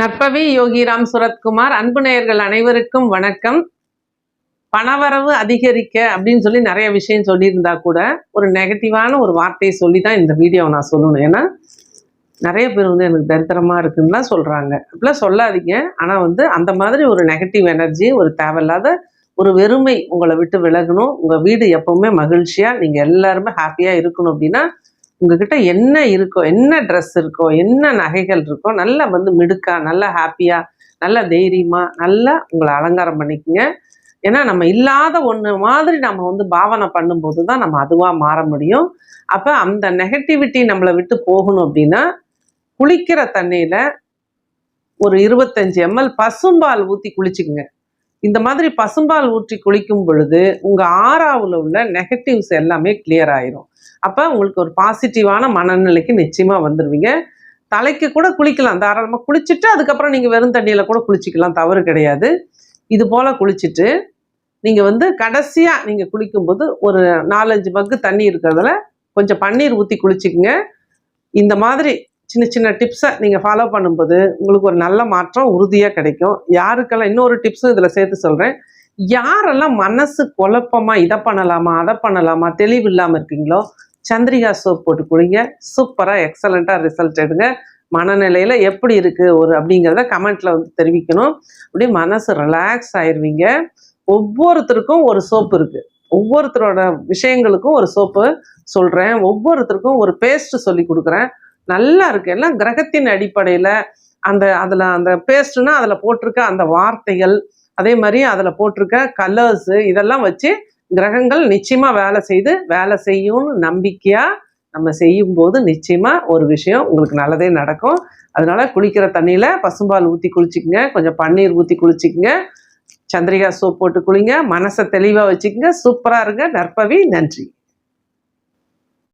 நற்பவி யோகிராம் சுரத்குமார் அன்பு நேயர்கள் அனைவருக்கும் வணக்கம். பணவரவு அதிகரிக்க அப்படின்னு சொல்லி நிறைய விஷயம் சொல்லியிருந்தா கூட ஒரு நெகட்டிவான ஒரு வார்த்தையை சொல்லி தான் இந்த வீடியோவை நான் சொல்லணும். ஏன்னா நிறைய பேர் வந்து எனக்கு தரித்திரமாக இருக்குன்னுலாம் சொல்கிறாங்க அப்படிலாம் சொல்லாதீங்க. ஆனால் வந்து அந்த மாதிரி ஒரு நெகட்டிவ் எனர்ஜி ஒரு தேவையில்லாத ஒரு வெறுமை உங்களை விட்டு விலகணும். உங்கள் வீடு எப்பவுமே மகிழ்ச்சியாக நீங்கள் எல்லாருமே ஹாப்பியாக இருக்கணும் அப்படின்னா உங்ககிட்ட என்ன இருக்கோ என்ன ட்ரெஸ் இருக்கோ என்ன நகைகள் இருக்கோ நல்லா வந்து மிடுக்கா நல்லா ஹாப்பியாக நல்லா தைரியமாக நல்லா உங்களை அலங்காரம் பண்ணிக்கோங்க. ஏன்னா நம்ம இல்லாத ஒன்று மாதிரி நம்ம வந்து பாவனை பண்ணும்போது தான் நம்ம அதுவாக மாற முடியும். அப்போ அந்த நெகட்டிவிட்டி நம்மளை விட்டு போகணும் அப்படின்னா குளிக்கிற தண்ணியில் ஒரு இருபத்தஞ்சு எம்எல் பசும்பால் ஊற்றி குளிச்சுக்குங்க. இந்த மாதிரி பசும்பால் ஊற்றி குளிக்கும் பொழுது உங்கள் ஆறாவில் உள்ள நெகட்டிவ்ஸ் எல்லாமே கிளியர் ஆயிரும். அப்போ உங்களுக்கு ஒரு பாசிட்டிவான மனநிலைக்கு நிச்சயமாக வந்துடுவீங்க தலைக்கு கூட குளிக்கலாம். தாராளமாக குளிச்சுட்டு அதுக்கப்புறம் நீங்கள் வெறும் தண்ணியில் கூட குளிச்சிக்கலாம். தவறு கிடையாது. இது போல் குளிச்சுட்டு நீங்கள் வந்து கடைசியாக நீங்கள் குளிக்கும்போது ஒரு நாலஞ்சு மக்கு தண்ணி இருக்கிறதுல கொஞ்சம் பன்னீர் ஊற்றி குளிச்சுக்குங்க. இந்த மாதிரி சின்ன சின்ன டிப்ஸை நீங்கள் ஃபாலோ பண்ணும்போது உங்களுக்கு ஒரு நல்ல மாற்றம் உறுதியாக கிடைக்கும். யாருக்கெல்லாம் இன்னொரு டிப்ஸும் இதில் சேர்த்து சொல்கிறேன் யாரெல்லாம் மனசு குழப்பமா இதை பண்ணலாமா அதை பண்ணலாமா தெளிவு இல்லாமல் இருக்கீங்களோ சந்திரிகா சோப் போட்டு குளிங்க சூப்பராக எக்ஸலண்ட்டாக ரிசல்ட் எடுங்க. மனநிலையில் எப்படி இருக்குது ஒரு அப்படிங்கிறத கமெண்ட்டில் வந்து தெரிவிக்கணும். அப்படியே மனசு ரிலாக்ஸ் ஆயிடுவீங்க ஒவ்வொருத்தருக்கும் ஒரு சோப்பு இருக்குது ஒவ்வொருத்தரோட விஷயங்களுக்கும் ஒரு சோப்பு சொல்கிறேன் ஒவ்வொருத்தருக்கும் ஒரு பேஸ்ட் சொல்லி கொடுக்குறேன். நல்லா இருக்குது எல்லாம் கிரகத்தின் அடிப்படையில் அந்த அதில் அந்த பேஸ்ட்னா அதில் போட்டிருக்க அந்த வார்த்தைகள் அதே மாதிரி அதில் போட்டிருக்க கலர்ஸு இதெல்லாம் வச்சு கிரகங்கள் நிச்சயமாக வேலை செய்து வேலை செய்யும்னு நம்பிக்கையாக நம்ம செய்யும்போது நிச்சயமாக ஒரு விஷயம் உங்களுக்கு நல்லதே நடக்கும். அதனால குளிக்கிற தண்ணியில் பசும்பால் ஊற்றி குளிச்சிக்கங்க. கொஞ்சம் பன்னீர் ஊற்றி குளிச்சிக்கங்க. சந்திரிகா சோப் போட்டு குளிங்க. மனசை தெளிவாக வச்சுக்கோங்க. சூப்பராக இருங்க. நற்பவி நன்றி.